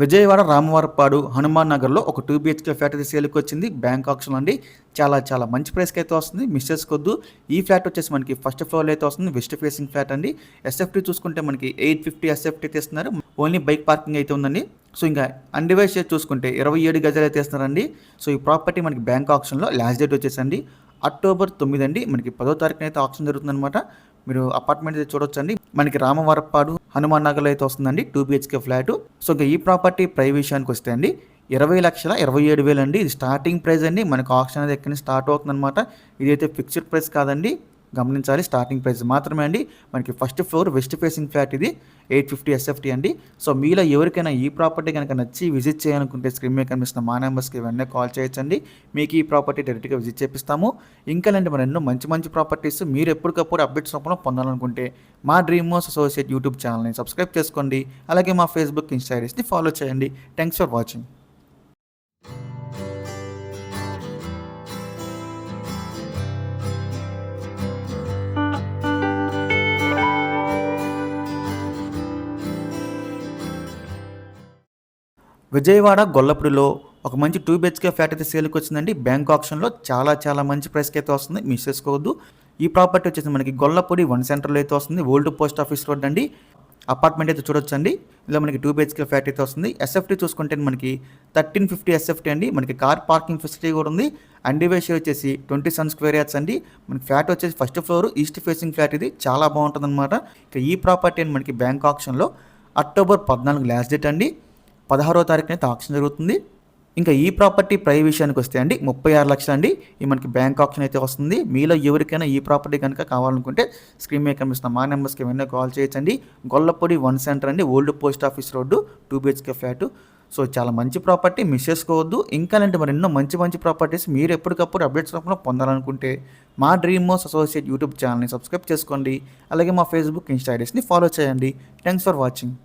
విజయవాడ రామవరపాడు హనుమాన్ నగర్లో ఒక two BHK flat అయితే సేల్కి వచ్చింది. బ్యాంక్ ఆప్షన్ అండి. చాలా చాలా మంచి ప్రైస్కి అయితే వస్తుంది. మిస్ చేసుకోవద్దు ఈ ఫ్లాట్ వచ్చేసి మనకి ఫస్ట్ ఫ్లోర్లో అయితే వస్తుంది. వెస్ట్ ఫేసింగ్ ఫ్లాట్ అండి. ఎస్ఎఫ్టీ చూసుకుంటే మనకి ఎయిట్ ఫిఫ్టీ ఎస్ఎఫ్టీ తీస్తున్నారు ఓన్లీ బైక్ పార్కింగ్ అయితే ఉందండి. సో ఇంకా అన్డివైస్ చూసుకుంటే ఇరవై ఏడు గజాలు అయితే ఇస్తున్నారండి. సో ఈ ప్రాపర్టీ మనకి బ్యాంక్ ఆప్షన్లో లాస్ట్ డేట్ వచ్చేసండి. అక్టోబర్ తొమ్మిది అండి. మనకి పదో తారీఖున అయితే ఆప్షన్ జరుగుతుందన్నమాట. మీరు అపార్ట్మెంట్ అయితే చూడొచ్చండి. మనకి రామవరపాడు హనుమాన్ నగర్లో అయితే వస్తుందండి టూ బిహెచ్కే ఫ్లాట్. సో ఇంకా ఈ ప్రాపర్టీ ప్రై విషయానికి వస్తే అండి ఇరవై లక్షల ఇరవై ఏడు వేలు అండి ఇది స్టార్టింగ్ ప్రైస్ అండి. మనకు ఆప్షన్ అనేది ఎక్కడ నుంచి స్టార్ట్ అవుతుందన్నమాట. ఇదైతే ఫిక్స్డ్ ప్రైస్ కాదండి. గమనించాలి. స్టార్టింగ్ ప్రైస్ మాత్రమే అండి. మనకి first floor west facing flat ఇది. ఎయిట్ ఫిఫ్టీ ఎస్ఎఫ్టీ అండి. సో మీలో ఎవరికైనా ఈ ప్రాపర్టీ కనుక నచ్చి విజిట్ చేయాలనుకుంటే స్క్రీన్ మీద కనిపిస్తున్న మా నెంబర్స్కి వెంటనే కాల్ చేయొచ్చండి. మీకు ఈ ప్రాపర్టీ డైరెక్ట్గా విజిట్ చేపిస్తాము. ఇంకా లాంటి మరి ఎన్నో మంచి మంచి ప్రాపర్టీస్ మీరు ఎప్పటికప్పుడు అప్డేట్స్ రూపంలో పొందాలనుకుంటే మా డ్రీమ్ మోస్ అసోసియేట్ యూట్యూబ్ ఛానల్ని సబ్స్క్రైబ్ చేసుకోండి. అలాగే మా ఫేస్బుక్ ఇన్స్టాగ్రామ్స్ని ఫాలో చేయండి. థ్యాంక్స్ ఫర్ వాచింగ్ విజయవాడ గొల్లపూడిలో ఒక మంచి టూ బిహెచ్కే ఫ్లాట్ అయితే సేల్కి వచ్చిందండి. బ్యాంక్ ఆప్షన్లో చాలా చాలా మంచి ప్రైస్కి అయితే వస్తుంది. మిస్ చేసుకోవద్దు. ఈ ప్రాపర్టీ వచ్చేసి మనకి గొల్లపూడి వన్ సెంటర్లో అయితే వస్తుంది. ఓల్డ్ పోస్ట్ ఆఫీస్ రోడ్ అండి. అపార్ట్మెంట్ అయితే చూడొచ్చండి. ఇలా మనకి టూ బిహెచ్కే ఫ్లాట్ అయితే వస్తుంది. ఎస్ఎఫ్టీ చూసుకుంటే మనకి థర్టీన్ ఫిఫ్టీ ఎస్ఎఫ్టీ అండి. మనకి కార్ పార్కింగ్ ఫెసిలిటీ కూడా ఉంది. అండ్ అండివేష్ వచ్చేసి ట్వంటీ సన్ స్క్వేర్ యార్డ్స్ అండి. మనకి ఫ్లాట్ వచ్చేసి first floor east facing flat ఇది. చాలా బాగుంటుంది అనమాట ఇక ఈ ప్రాపర్టీ అండి మనకి బ్యాంక్ ఆప్షన్లో. అక్టోబర్ పద్నాలుగు లాస్ట్ డేట్ అండి. పదహారో తారీఖున అయితే ఆప్షన్ జరుగుతుంది. ఇంకా ఈ ప్రాపర్టీ ప్రై విషయానికి వస్తే అండి ముప్పై ఆరు లక్షలు అండి. ఈ మనకి బ్యాంక్ ఆప్షన్ అయితే వస్తుంది. మీలో ఎవరికైనా ఈ ప్రాపర్టీ కనుక కావాలనుకుంటే స్క్రీన్ మీద కనిపిస్తున్న మా నెంబర్స్కి ఏమైనా కాల్ చేయొచ్చండి. గొల్లపొడి వన్ సెంటర్ అండి old post office road two BHK flat. So చాలా మంచి ప్రాపర్టీ మిస్ చేసుకోవద్దు. ఇంకా అలాంటి మరి ఎన్నో మంచి మంచి ప్రాపర్టీస్ మీరు ఎప్పటికప్పుడు అప్డేట్స్ రూపంలో పొందాలనుకుంటే మా డ్రీమ్ మోస్ అసోసియేట్ యూట్యూబ్ ఛానల్ని సబ్స్క్రైబ్ చేసుకోండి. అలాగే మా ఫేస్బుక్ ఇన్స్టా ఐడీస్ని ఫాలో చేయండి. Thanks for watching.